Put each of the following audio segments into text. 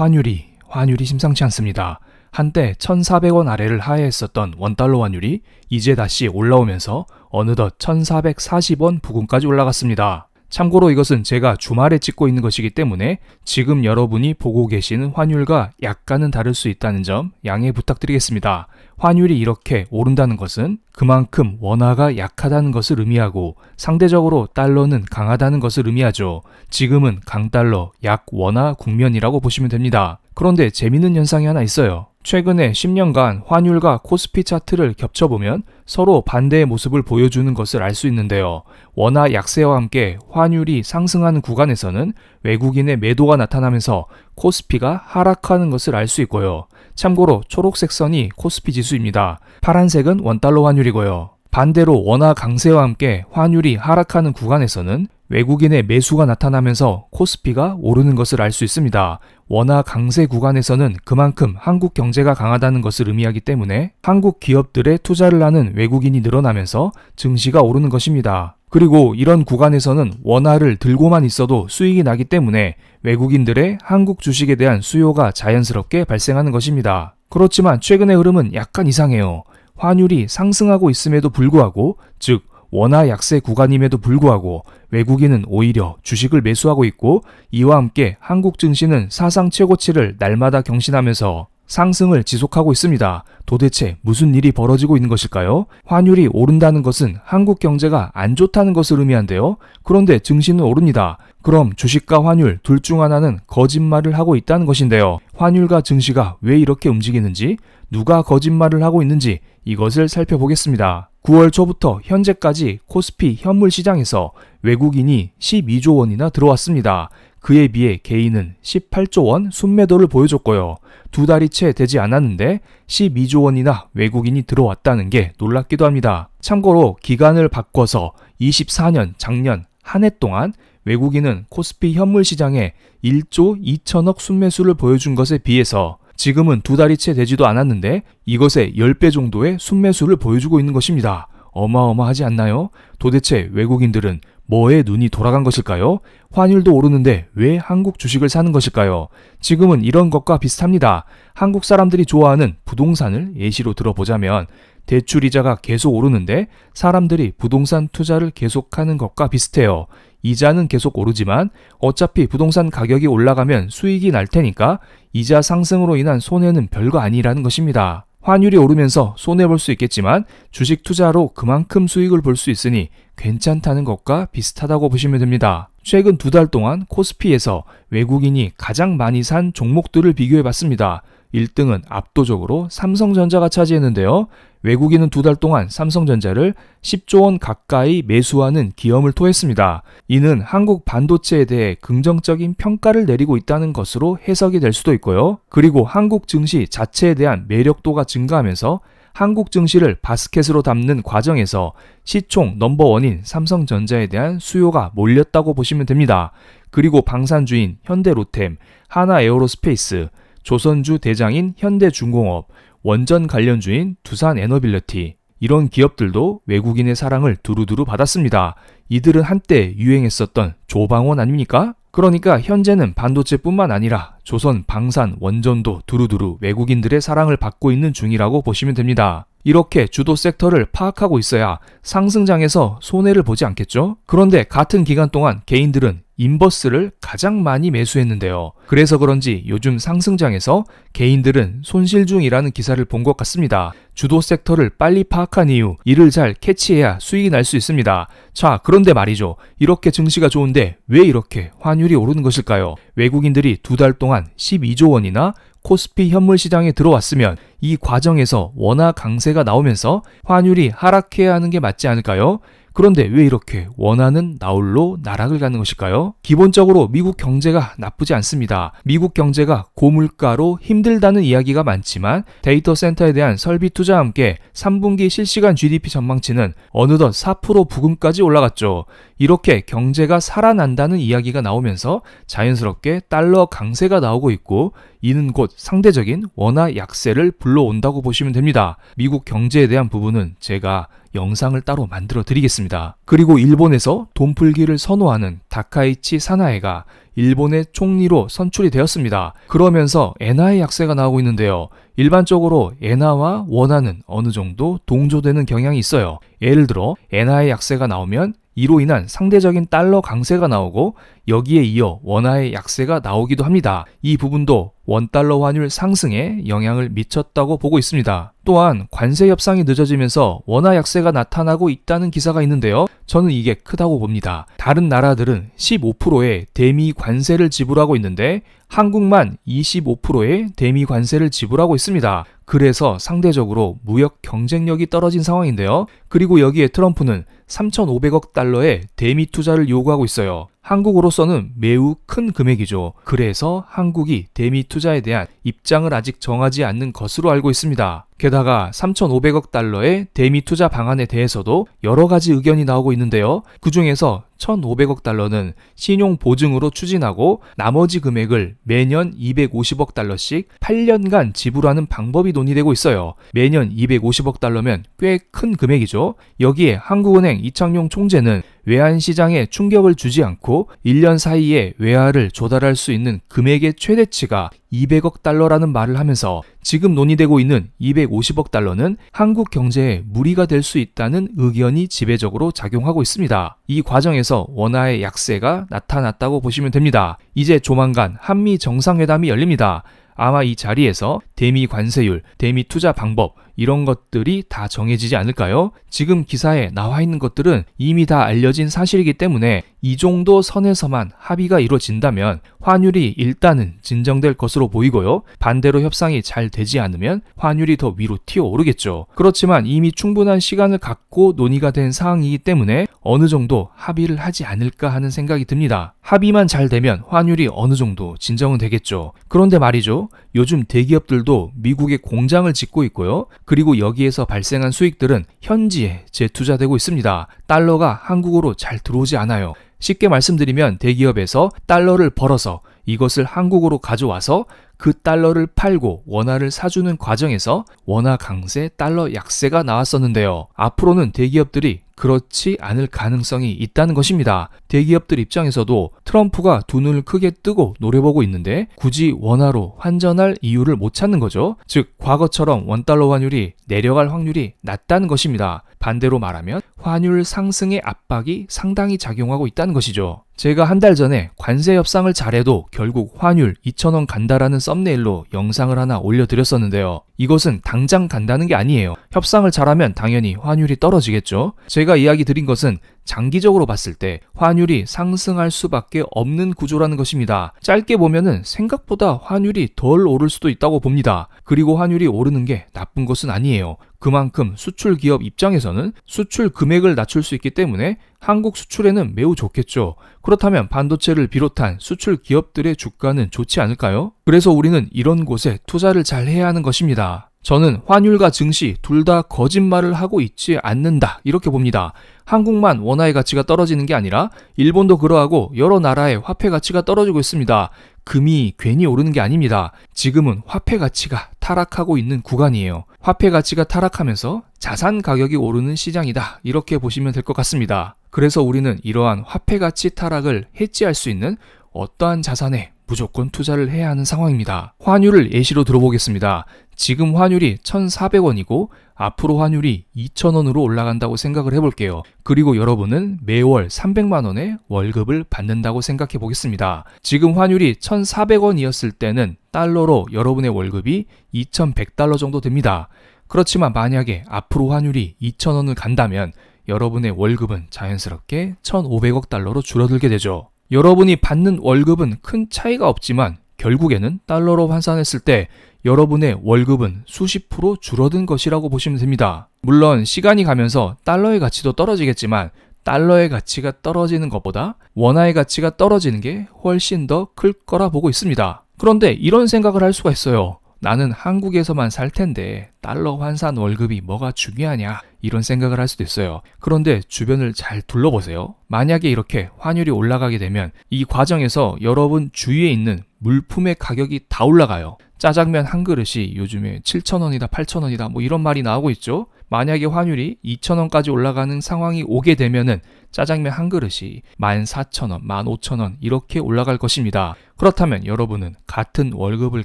환율이 환율이 심상치 않습니다. 한때 1,400원 아래를 하회했었던 원달러 환율이 이제 다시 올라오면서 어느덧 1,440원 부근까지 올라갔습니다. 참고로 이것은 제가 주말에 찍고 있는 것이기 때문에 지금 여러분이 보고 계시는 환율과 약간은 다를 수 있다는 점 양해 부탁드리겠습니다. 환율이 이렇게 오른다는 것은 그만큼 원화가 약하다는 것을 의미하고 상대적으로 달러는 강하다는 것을 의미하죠. 지금은 강달러, 약 원화 국면이라고 보시면 됩니다. 그런데 재밌는 현상이 하나 있어요. 최근에 10년간 환율과 코스피 차트를 겹쳐보면 서로 반대의 모습을 보여주는 것을 알 수 있는데요. 원화 약세와 함께 환율이 상승하는 구간에서는 외국인의 매도가 나타나면서 코스피가 하락하는 것을 알 수 있고요. 참고로 초록색 선이 코스피 지수입니다. 파란색은 원달러 환율이고요. 반대로 원화 강세와 함께 환율이 하락하는 구간에서는 외국인의 매수가 나타나면서 코스피가 오르는 것을 알 수 있습니다. 원화 강세 구간에서는 그만큼 한국 경제가 강하다는 것을 의미하기 때문에 한국 기업들의 투자를 하는 외국인이 늘어나면서 증시가 오르는 것입니다. 그리고 이런 구간에서는 원화를 들고만 있어도 수익이 나기 때문에 외국인들의 한국 주식에 대한 수요가 자연스럽게 발생하는 것입니다. 그렇지만 최근의 흐름은 약간 이상해요. 환율이 상승하고 있음에도 불구하고, 즉, 원화 약세 구간임에도 불구하고 외국인은 오히려 주식을 매수하고 있고 이와 함께 한국 증시는 사상 최고치를 날마다 경신하면서 상승을 지속하고 있습니다. 도대체 무슨 일이 벌어지고 있는 것일까요? 환율이 오른다는 것은 한국 경제가 안 좋다는 것을 의미한데요. 그런데 증시는 오릅니다. 그럼 주식과 환율 둘 중 하나는 거짓말을 하고 있다는 것인데요. 환율과 증시가 왜 이렇게 움직이는지, 누가 거짓말을 하고 있는지 이것을 살펴보겠습니다. 9월 초부터 현재까지 코스피 현물 시장에서 외국인이 12조 원이나 들어왔습니다. 그에 비해 개인은 18조 원 순매도를 보여줬고요. 두 달이 채 되지 않았는데 12조 원이나 외국인이 들어왔다는 게 놀랍기도 합니다. 참고로 기간을 바꿔서 24년 작년 한 해 동안 외국인은 코스피 현물 시장에 1조 2천억 순매수를 보여준 것에 비해서 지금은 두 달이 채 되지도 않았는데 이것의 10배 정도의 순매수를 보여주고 있는 것입니다. 어마어마하지 않나요? 도대체 외국인들은 뭐에 눈이 돌아간 것일까요? 환율도 오르는데 왜 한국 주식을 사는 것일까요? 지금은 이런 것과 비슷합니다. 한국 사람들이 좋아하는 부동산을 예시로 들어보자면 대출 이자가 계속 오르는데 사람들이 부동산 투자를 계속하는 것과 비슷해요. 이자는 계속 오르지만 어차피 부동산 가격이 올라가면 수익이 날 테니까 이자 상승으로 인한 손해는 별거 아니라는 것입니다. 환율이 오르면서 손해볼 수 있겠지만 주식 투자로 그만큼 수익을 볼 수 있으니 괜찮다는 것과 비슷하다고 보시면 됩니다. 최근 두 달 동안 코스피에서 외국인이 가장 많이 산 종목들을 비교해 봤습니다. 1등은 압도적으로 삼성전자가 차지했는데요. 외국인은 두 달 동안 삼성전자를 10조 원 가까이 매수하는 기염을 토했습니다. 이는 한국 반도체에 대해 긍정적인 평가를 내리고 있다는 것으로 해석이 될 수도 있고요. 그리고 한국 증시 자체에 대한 매력도가 증가하면서 한국 증시를 바스켓으로 담는 과정에서 시총 넘버원인 삼성전자에 대한 수요가 몰렸다고 보시면 됩니다. 그리고 방산주인 현대로템, 하나에어로스페이스, 조선주 대장인 현대중공업, 원전 관련주인 두산에너빌리티, 이런 기업들도 외국인의 사랑을 두루두루 받았습니다. 이들은 한때 유행했었던 조방원 아닙니까? 그러니까 현재는 반도체뿐만 아니라 조선, 방산, 원전도 두루두루 외국인들의 사랑을 받고 있는 중이라고 보시면 됩니다. 이렇게 주도 섹터를 파악하고 있어야 상승장에서 손해를 보지 않겠죠? 그런데 같은 기간 동안 개인들은 인버스를 가장 많이 매수했는데요. 그래서 그런지 요즘 상승장에서 개인들은 손실 중이라는 기사를 본 것 같습니다. 주도 섹터를 빨리 파악한 이유, 이를 잘 캐치해야 수익이 날 수 있습니다. 자, 그런데 말이죠. 이렇게 증시가 좋은데 왜 이렇게 환율이 오르는 것일까요? 외국인들이 두 달 동안 12조 원이나 코스피 현물 시장에 들어왔으면 이 과정에서 원화 강세가 나오면서 환율이 하락해야 하는 게 맞지 않을까요? 그런데 왜 이렇게 원하는 나홀로 나락을 가는 것일까요? 기본적으로 미국 경제가 나쁘지 않습니다. 미국 경제가 고물가로 힘들다는 이야기가 많지만 데이터 센터에 대한 설비 투자와 함께 3분기 실시간 GDP 전망치는 어느덧 4% 부근까지 올라갔죠. 이렇게 경제가 살아난다는 이야기가 나오면서 자연스럽게 달러 강세가 나오고 있고 이는 곧 상대적인 원화 약세를 불러온다고 보시면 됩니다. 미국 경제에 대한 부분은 제가 영상을 따로 만들어 드리겠습니다. 그리고 일본에서 돈풀기를 선호하는 다카이치 사나에가 일본의 총리로 선출이 되었습니다. 그러면서 엔화의 약세가 나오고 있는데요. 일반적으로 엔화와 원화는 어느 정도 동조되는 경향이 있어요. 예를 들어 엔화의 약세가 나오면 이로 인한 상대적인 달러 강세가 나오고 여기에 이어 원화의 약세가 나오기도 합니다. 이 부분도 원달러 환율 상승에 영향을 미쳤다고 보고 있습니다. 또한 관세 협상이 늦어지면서 원화 약세가 나타나고 있다는 기사가 있는데요. 저는 이게 크다고 봅니다. 다른 나라들은 15%의 대미 관세를 지불하고 있는데 한국만 25%의 대미 관세를 지불하고 있습니다. 그래서 상대적으로 무역 경쟁력이 떨어진 상황인데요. 그리고 여기에 트럼프는 3,500억 달러의 대미 투자를 요구하고 있어요. 한국으로서는 매우 큰 금액이죠. 그래서 한국이 대미 투자에 대한 입장을 아직 정하지 않는 것으로 알고 있습니다. 게다가 3,500억 달러의 대미 투자 방안에 대해서도 여러 가지 의견이 나오고 있는데요. 그 중에서 1,500억 달러는 신용 보증으로 추진하고 나머지 금액을 매년 250억 달러씩 8년간 지불하는 방법이 논의되고 있어요. 매년 250억 달러면 꽤 큰 금액이죠. 여기에 한국은행 이창용 총재는 외환 시장에 충격을 주지 않고 1년 사이에 외화를 조달할 수 있는 금액의 최대치가 200억 달러라는 말을 하면서 지금 논의되고 있는 250억 달러는 한국 경제에 무리가 될 수 있다는 의견이 지배적으로 작용하고 있습니다. 이 과정에서 원화의 약세가 나타났다고 보시면 됩니다. 이제 조만간 한미 정상회담이 열립니다. 아마 이 자리에서 대미 관세율, 대미 투자 방법, 이런 것들이 다 정해지지 않을까요? 지금 기사에 나와 있는 것들은 이미 다 알려진 사실이기 때문에 이 정도 선에서만 합의가 이루어진다면 환율이 일단은 진정될 것으로 보이고요. 반대로 협상이 잘 되지 않으면 환율이 더 위로 튀어 오르겠죠. 그렇지만 이미 충분한 시간을 갖고 논의가 된 사항이기 때문에 어느 정도 합의를 하지 않을까 하는 생각이 듭니다. 합의만 잘 되면 환율이 어느 정도 진정은 되겠죠. 그런데 말이죠. 요즘 대기업들도 미국에 공장을 짓고 있고요. 그리고 여기에서 발생한 수익들은 현지에 재투자되고 있습니다. 달러가 한국으로 잘 들어오지 않아요. 쉽게 말씀드리면 대기업에서 달러를 벌어서 이것을 한국으로 가져와서 그 달러를 팔고 원화를 사주는 과정에서 원화 강세, 달러 약세가 나왔었는데요. 앞으로는 대기업들이 그렇지 않을 가능성이 있다는 것입니다. 대기업들 입장에서도 트럼프가 두 눈을 크게 뜨고 노려보고 있는데 굳이 원화로 환전할 이유를 못 찾는 거죠. 즉, 과거처럼 원달러 환율이 내려갈 확률이 낮다는 것입니다. 반대로 말하면 환율 상승의 압박이 상당히 작용하고 있다는 것이죠. 제가 한 달 전에 관세 협상을 잘해도 결국 환율 2,000원 간다라는 썸네일로 영상을 하나 올려드렸었는데요. 이것은 당장 간다는 게 아니에요. 협상을 잘하면 당연히 환율이 떨어지겠죠. 제가 이야기 드린 것은 장기적으로 봤을 때 환율이 상승할 수밖에 없는 구조라는 것입니다. 짧게 보면은 생각보다 환율이 덜 오를 수도 있다고 봅니다. 그리고 환율이 오르는 게 나쁜 것은 아니에요. 그만큼 수출 기업 입장에서는 수출 금액을 낮출 수 있기 때문에 한국 수출에는 매우 좋겠죠. 그렇다면 반도체를 비롯한 수출 기업들의 주가는 좋지 않을까요? 그래서 우리는 이런 곳에 투자를 잘 해야 하는 것입니다. 저는 환율과 증시 둘 다 거짓말을 하고 있지 않는다. 이렇게 봅니다. 한국만 원화의 가치가 떨어지는 게 아니라 일본도 그러하고 여러 나라의 화폐 가치가 떨어지고 있습니다. 금이 괜히 오르는 게 아닙니다. 지금은 화폐 가치가 타락하고 있는 구간이에요. 화폐 가치가 타락하면서 자산 가격이 오르는 시장이다. 이렇게 보시면 될 것 같습니다. 그래서 우리는 이러한 화폐 가치 타락을 해지할 수 있는 어떠한 자산에 무조건 투자를 해야 하는 상황입니다. 환율을 예시로 들어보겠습니다. 지금 환율이 1,400원이고 앞으로 환율이 2,000원으로 올라간다고 생각을 해볼게요. 그리고 여러분은 매월 300만 원의 월급을 받는다고 생각해 보겠습니다. 지금 환율이 1,400원이었을 때는 달러로 여러분의 월급이 2,100달러 정도 됩니다. 그렇지만 만약에 앞으로 환율이 2,000원을 간다면 여러분의 월급은 자연스럽게 1,500억 달러로 줄어들게 되죠. 여러분이 받는 월급은 큰 차이가 없지만 결국에는 달러로 환산했을 때 여러분의 월급은 수십 프로 줄어든 것이라고 보시면 됩니다. 물론 시간이 가면서 달러의 가치도 떨어지겠지만 달러의 가치가 떨어지는 것보다 원화의 가치가 떨어지는 게 훨씬 더 클 거라 보고 있습니다. 그런데 이런 생각을 할 수가 있어요. 나는 한국에서만 살 텐데 달러 환산 월급이 뭐가 중요하냐 이런 생각을 할 수도 있어요. 그런데 주변을 잘 둘러보세요. 만약에 이렇게 환율이 올라가게 되면 이 과정에서 여러분 주위에 있는 물품의 가격이 다 올라가요. 짜장면 한 그릇이 요즘에 7,000원이다, 8,000원이다, 뭐 이런 말이 나오고 있죠. 만약에 환율이 2,000원까지 올라가는 상황이 오게 되면은 짜장면 한 그릇이 14,000원, 15,000원 이렇게 올라갈 것입니다. 그렇다면 여러분은 같은 월급을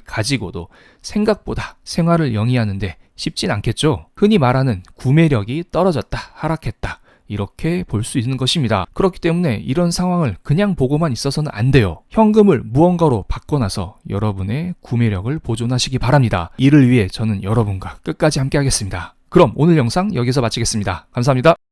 가지고도 생각보다 생활을 영위하는데 쉽진 않겠죠? 흔히 말하는 구매력이 떨어졌다, 하락했다. 이렇게 볼 수 있는 것입니다. 그렇기 때문에 이런 상황을 그냥 보고만 있어서는 안 돼요. 현금을 무언가로 바꿔놔서 여러분의 구매력을 보존하시기 바랍니다. 이를 위해 저는 여러분과 끝까지 함께 하겠습니다. 그럼 오늘 영상 여기서 마치겠습니다. 감사합니다.